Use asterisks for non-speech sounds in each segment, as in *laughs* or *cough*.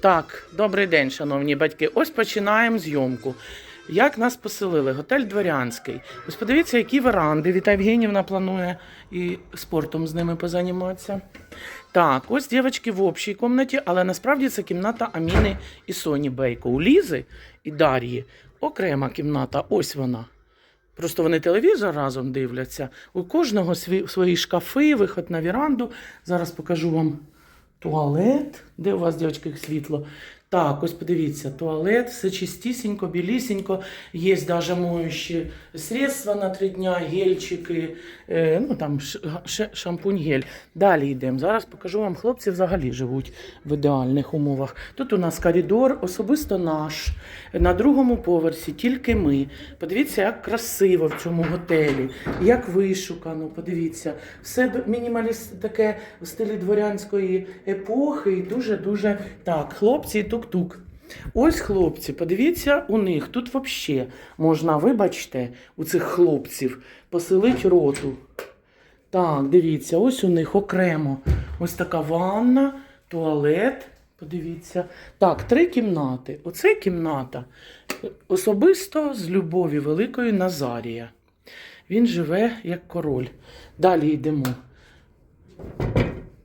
Так, добрий день, шановні батьки. Ось починаємо зйомку. Як нас поселили? Готель Дворянський. Ось подивіться, які веранди. Віта Євгенівна планує і спортом з ними позаніматися. Так, ось дівчатки в общій кімнаті, але насправді це кімната Аміни і Соні Бейко. У Лізи і Дар'ї окрема кімната. Ось вона. Просто вони телевізор разом дивляться. У кожного свої шкафи, виход на віранду. Зараз покажу вам туалет. Де у вас, дівчатки, світло? Так, ось подивіться, туалет, все чистісінько, білісінько. Є навіть моющі средства на три дня, гельчики, е, ну там шампунь, гель. Далі йдемо. Зараз покажу вам, хлопці взагалі живуть в ідеальних умовах. Тут у нас коридор, особисто наш. На другому поверсі тільки ми. Подивіться, як красиво в цьому готелі, як вишукано. Подивіться, все мінімаліст таке в стилі дворянської епохи. І дуже-дуже так. Хлопці, тук-тук. Ось хлопці, подивіться у них. Тут взагалі можна, вибачте, у цих хлопців поселити роту. Так, дивіться, ось у них окремо. Ось така ванна, туалет. Подивіться. Так, три кімнати. Оце кімната. Особисто з любові великої Назарія. Він живе як король. Далі йдемо.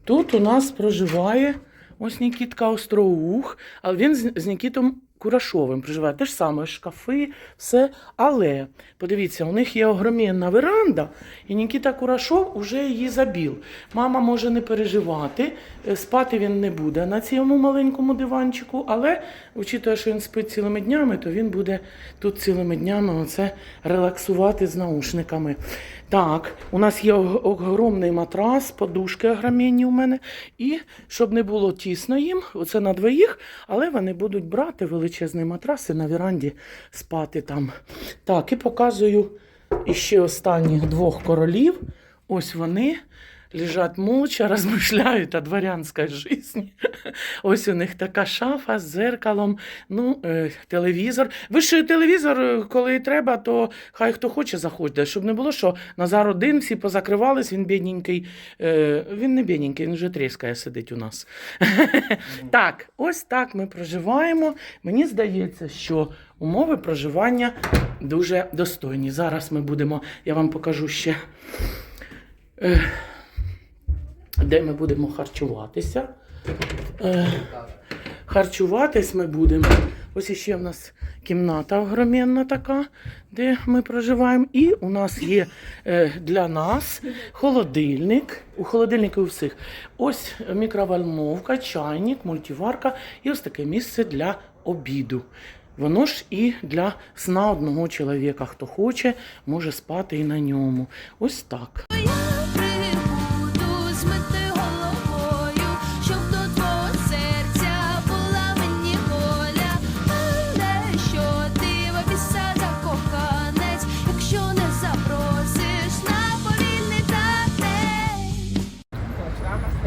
Тут у нас проживає ось Нікітка Остроух, але він з, Нікітом Курашовим проживає. Те ж саме, шкафи, все. Але подивіться, у них є огроменна веранда, і Нікіта Курашов уже її забіл. Мама може не переживати, е, спати він не буде на цьому маленькому диванчику, але, учитує, що він спить цілими днями, то він буде тут цілими днями оце релаксувати з наушниками. Так, у нас є огромний матрас, подушки огромні у мене. І щоб не було тісно їм, оце на двоїх, але вони будуть брати величезний матрас і на віранді спати там. Так, і показую іще останніх двох королів. Ось вони лежать молча, *laughs* розмишляють о дворянській житті. *laughs* Ось у них така шафа з зеркалом, ну, е, телевізор. Ви ж телевізор, е, коли треба, то хай хто хоче заходьте, щоб не було, що Назар один, всі позакривались, він бідненький. Е, він не бідненький, він вже тріскає сидить у нас. *laughs* так, ось так ми проживаємо. Мені здається, що умови проживання дуже достойні. Зараз ми будемо, я вам покажу ще. Де ми будемо харчуватися. Е, харчуватись ми будемо. Ось іще в нас кімната огроменна така, де ми проживаємо. І у нас є е, для нас холодильник. У холодильнику у всіх. Ось мікровольновка, чайник, мультиварка і ось таке місце для обіду. Воно ж і для сна одного чоловіка, хто хоче, може спати і на ньому. Ось так.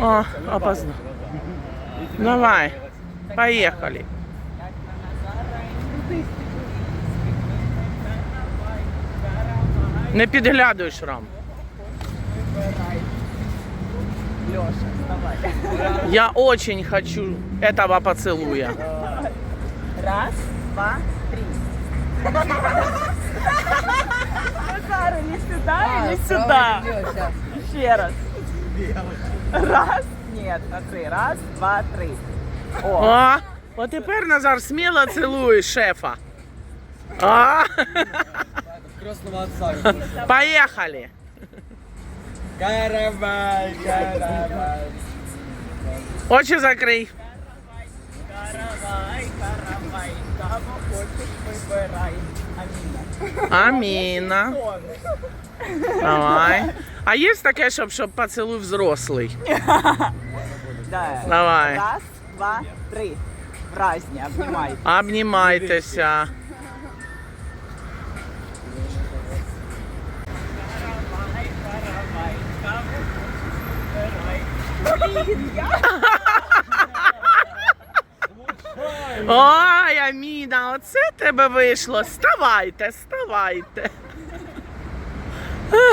О, опоздал. Давай, поехали. Не підглядуй шрам. Я очень хочу этого поцелуя. Раз, два, три. Назар, иди сюда, иди сюда. Еще раз. Раз. Нет, на три. Раз, два, три. О, О, от тепер Назар сміло цілує шефа. А, Крестного отца. поехали. Каравай, каравай. Очі закрий. каравай, каравай. Кого хочешь, выбирай. Амина. Аміна. Давай. А є таке, щоб, щоб поцілуй взрослий? Да. Давай. Раз, два, три. В разні, обнимай. Обнімайтеся. Каравай, Аміна, оце тебе вийшло. Ставайте, ставайте. *laughs*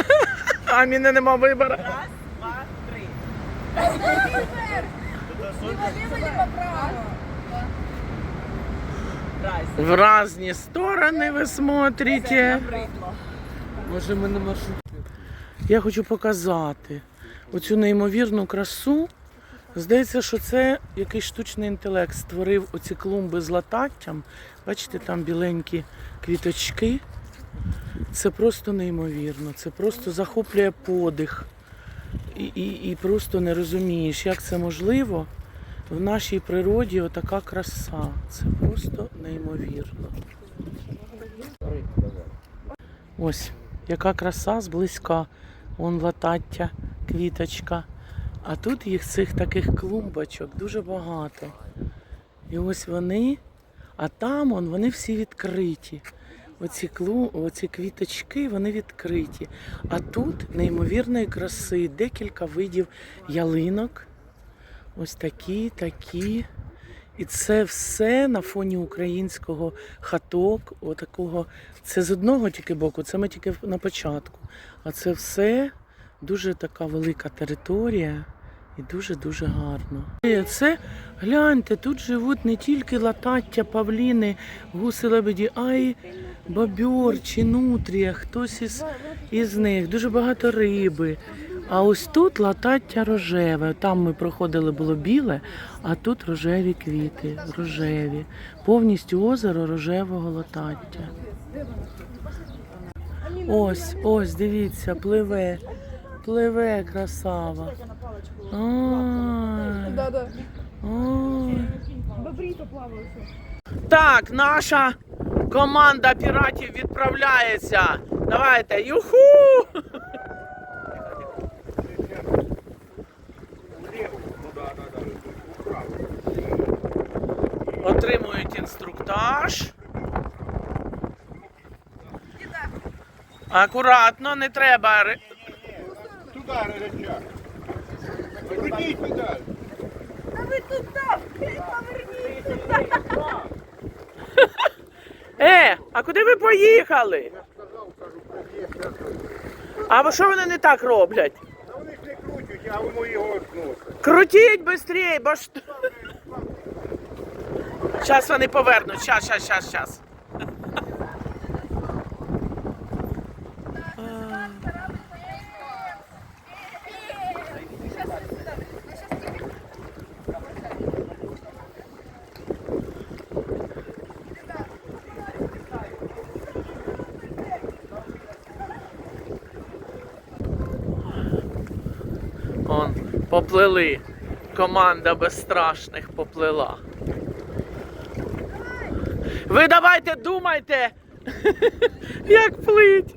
Аміна нема вибору. Раз, два, три. В разні сторони ви смотрите. Може ми на маршрутці? Я хочу показати оцю неймовірну красу. Здається, що це якийсь штучний інтелект створив оці клумби з лататтям. Бачите, там біленькі квіточки. Це просто неймовірно. Це просто захоплює подих. І, і, і просто не розумієш, як це можливо в нашій природі отака краса. Це просто неймовірно. Ось, яка краса зблизька. Вон латаття, квіточка. А тут їх цих таких клумбочок дуже багато. І ось вони, а там он, вони всі відкриті. Оці, клу, оці квіточки, вони відкриті. А тут неймовірної краси, декілька видів ялинок. Ось такі, такі. І це все на фоні українського хаток, отакого. Це з одного тільки боку, це ми тільки на початку. А це все дуже така велика територія і дуже-дуже гарно. Це, гляньте, тут живуть не тільки латаття, павліни, гуси лебеді, а й бобер чи нутрія, хтось із, із них. Дуже багато риби. А ось тут латаття рожеве. Там ми проходили було біле, а тут рожеві квіти, рожеві. Повністю озеро рожевого латаття. Ось, ось, дивіться, пливе. Пливе красава. Так, наша команда піратів відправляється. Давайте, юху! Отримують інструктаж. Акуратно, не треба. Ри- Туда, рычаг. Крутись туда. Е, а куди ви поїхали? А ви що вони не так роблять? А вони ж не крутять, а воно його зносить. Крутіть швидше, бо ж. Зараз вони повернуть. Щас, щас, щас, щас. Он, поплили. Команда безстрашних поплила. Ви давайте думайте, *laughs* як плить.